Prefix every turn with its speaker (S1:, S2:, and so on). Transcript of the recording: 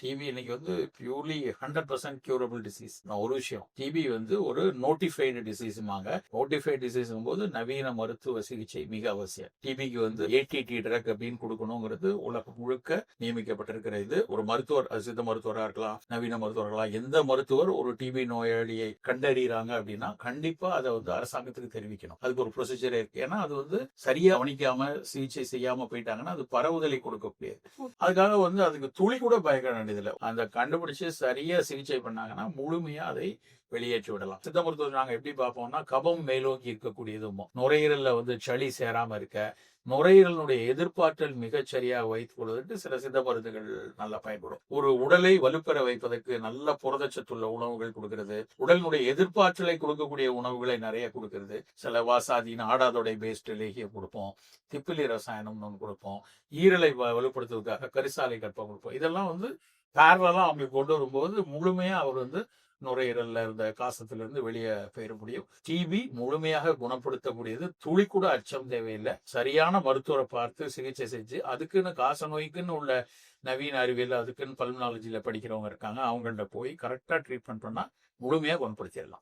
S1: DP இன்னைக்கு வந்து purely hundred percent curable disease நான் ஒரு விஷயம் டிபி வந்து ஒரு நோட்டிஃபைடு டிசீஸுமாங்க நோட்டிஃபைடு டிசீஸ் போது நவீன மருத்துவ சிகிச்சை மிக அவசியம். டிபிக்கு வந்து ஏடிடி ட்ரக் அப்படின்னு கொடுக்கணுங்கிறது உலகம் முழுக்க நியமிக்கப்பட்டிருக்கிற இது. ஒரு மருத்துவர் சித்த மருத்துவராக இருக்கலாம் நவீன மருத்துவர்களா எந்த மருத்துவர் ஒரு டிபி நோயாளியை கண்டறியறாங்க அப்படின்னா கண்டிப்பா அதை வந்து அரசாங்கத்துக்கு தெரிவிக்கணும். அதுக்கு ஒரு ப்ரொசீஜர் இருக்கு. ஏன்னா அது வந்து சரியா கவனிக்காம சிகிச்சை செய்யாம போயிட்டாங்கன்னா அது பரவுதலை கொடுக்கக்கூடியது. அதுக்காக வந்து அதுக்கு துளி கூட பயப்பட வேண்டியதில்லை. அந்த கண்டுபிடிச்சு சரியா சிகிச்சை பண்ணாங்கன்னா முழுமையா அதை வெளியேற்றி விடலாம். சித்த மருத்துவம் நாங்க எப்படி பார்ப்போம்னா கபம் மேலோக்கி இருக்கக்கூடியதும் நுரையீரல்ல வந்து சளி சேராம இருக்க நுரையீரலுடைய எதிர்பார்த்தல் மிகச் சரியாக வைத்துக் கொள்வதற்கு சில சித்த மருந்துகள் நல்லா பயன்படும். ஒரு உடலை வலுப்பெற வைப்பதற்கு நல்ல புரதச்சத்துள்ள உணவுகள் கொடுக்கிறது. உடலினுடைய எதிர்பார்த்தலை கொடுக்கக்கூடிய உணவுகளை நிறைய கொடுக்கிறது. சில வாசாதீன் ஆடாதொடை பேஸ்ட் லேகியம் கொடுப்போம். திப்பிலி ரசாயனம்னு ஒன்று கொடுப்போம். ஈரலை வ- வலுப்படுத்துவதற்காக கரிசாலை கற்பம் கொடுப்போம். இதெல்லாம் வந்து பேரலாம் அவங்களுக்கு கொண்டு வரும்போது முழுமையா அவர் வந்து நுரையீரல்ல இருந்த காசத்துல இருந்து வெளியே போயிட முடியும். டிபி முழுமையாக குணப்படுத்தக்கூடியது. துளி கூட அச்சம் தேவையில்லை. சரியான மருத்துவரை பார்த்து சிகிச்சை செஞ்சு அதுக்குன்னு காச நோய்க்குன்னு உள்ள நவீன அறிவியல் அதுக்குன்னு பல்மனாலஜியில படிக்கிறவங்க இருக்காங்க. அவங்கள்ட்ட போய் கரெக்டா ட்ரீட்மெண்ட் பண்ணா முழுமையா குணப்படுத்திடலாம்.